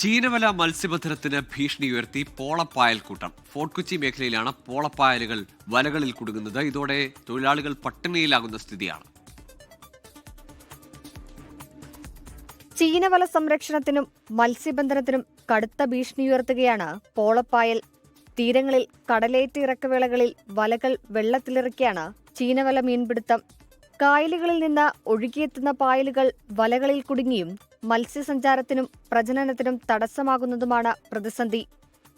ചീനവല മത്സ്യബന്ധനത്തിന് ഭീഷണി ഉയർത്തി പോളപ്പായൽ കൂട്ടം. ഫോർട്ട് കൊച്ചി മേഖലയിലാണ് പോളപ്പായലുകൾ വലകളിൽ കുടുങ്ങുന്നത്. ഇതോടെ തൊഴിലാളികൾ പട്ടിണിയിലാകുന്ന സ്ഥിതിയാണ്. ചീനവല സംരക്ഷണത്തിനും മത്സ്യബന്ധനത്തിനും കടുത്ത ഭീഷണി ഉയർത്തുകയാണ് പോളപ്പായൽ. തീരങ്ങളിൽ കടലേറ്റ് ഇറക്കവേളകളിൽ വലകൾ വെള്ളത്തിലിറക്കിയാണ് ചീനവല മീൻപിടുത്തം. കായലുകളിൽ നിന്ന് ഒഴുകിയെത്തുന്ന പായലുകൾ വലകളിൽ കുടുങ്ങിയും മത്സ്യസഞ്ചാരത്തിനും പ്രജനനത്തിനും തടസ്സമാകുന്നതുമാണ് പ്രതിസന്ധി.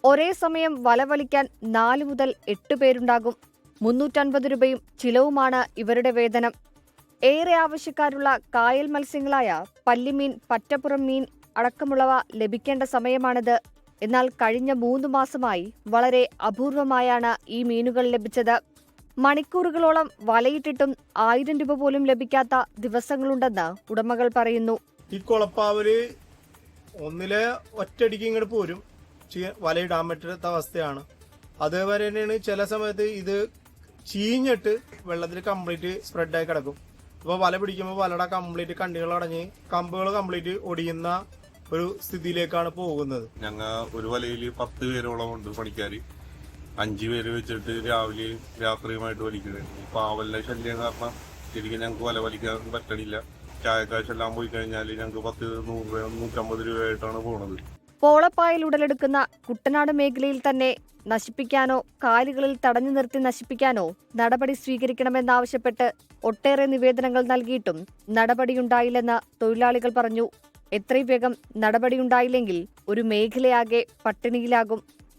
ഒരേ സമയം വലവലിക്കാൻ നാലു മുതൽ എട്ട് പേരുണ്ടാകും. മുന്നൂറ്റൻപത് രൂപയും ചിലവുമാണ് ഇവരുടെ വേതനം. ഏറെ ആവശ്യക്കാരുള്ള കായൽ മത്സ്യങ്ങളായ പല്ലിമീൻ പറ്റപ്പുറം മീൻ അടക്കമുള്ളവ ലഭിക്കേണ്ട സമയമാണിത്. എന്നാൽ കഴിഞ്ഞ മൂന്ന് മാസമായി വളരെ അപൂർവമായാണ് ഈ മീനുകൾ ലഭിച്ചത്. മണിക്കൂറുകളോളം വലയിട്ടിട്ടും ആയിരം രൂപ പോലും ലഭിക്കാത്ത ദിവസങ്ങളുണ്ടെന്ന് ഉടമകൾ പറയുന്നു. ഈ കുളപ്പാവൽ ഒന്നിലെ ഒറ്റടിക്ക് ഇങ്ങോട്ട് പോരും. വലയിടാൻ പറ്റാത്ത അവസ്ഥയാണ്. അതേപോലെ തന്നെയാണ് ചില സമയത്ത് ഇത് ചീഞ്ഞിട്ട് വെള്ളത്തിൽ കംപ്ലീറ്റ് സ്പ്രെഡായി കിടക്കും. അപ്പോൾ വല പിടിക്കുമ്പോൾ വലയുടെ കംപ്ലീറ്റ് കണ്ടികൾ അടങ്ങി കമ്പുകൾ കംപ്ലീറ്റ് ഒടിയുന്ന ഒരു സ്ഥിതിയിലേക്കാണ് പോകുന്നത്. ഞങ്ങൾ ഒരു വലയിൽ പത്ത് പേരോളം ഉണ്ട് പണിക്കാര്. അഞ്ചു പേര് വെച്ചിട്ട് രാവിലെ രാത്രിയുമായിട്ട് വലിക്കുന്നത് പാവലിന്റെ ശല്യം കാരണം ശരിക്കും ഞങ്ങൾക്ക് വല വലിക്കാൻ പറ്റണില്ല. ചായക്കാശെല്ലാം പോയി കഴിഞ്ഞാൽ ഞങ്ങൾക്ക് പത്ത് നൂറ് രൂപ നൂറ്റമ്പത് രൂപയായിട്ടാണ് പോണത്. പോളപ്പായൽ ഉടലെടുക്കുന്ന കുട്ടനാട് മേഖലയിൽ തന്നെ നശിപ്പിക്കാനോ കാലുകളിൽ തടഞ്ഞു നിർത്തി നശിപ്പിക്കാനോ നടപടി സ്വീകരിക്കണമെന്നാവശ്യപ്പെട്ട് ഒട്ടേറെ നിവേദനങ്ങൾ നൽകിയിട്ടും നടപടിയുണ്ടായില്ലെന്ന് തൊഴിലാളികൾ പറഞ്ഞു. എത്രയും വേഗം നടപടിയുണ്ടായില്ലെങ്കിൽ ഒരു മേഖലയാകെ പട്ടിണിയിലാകും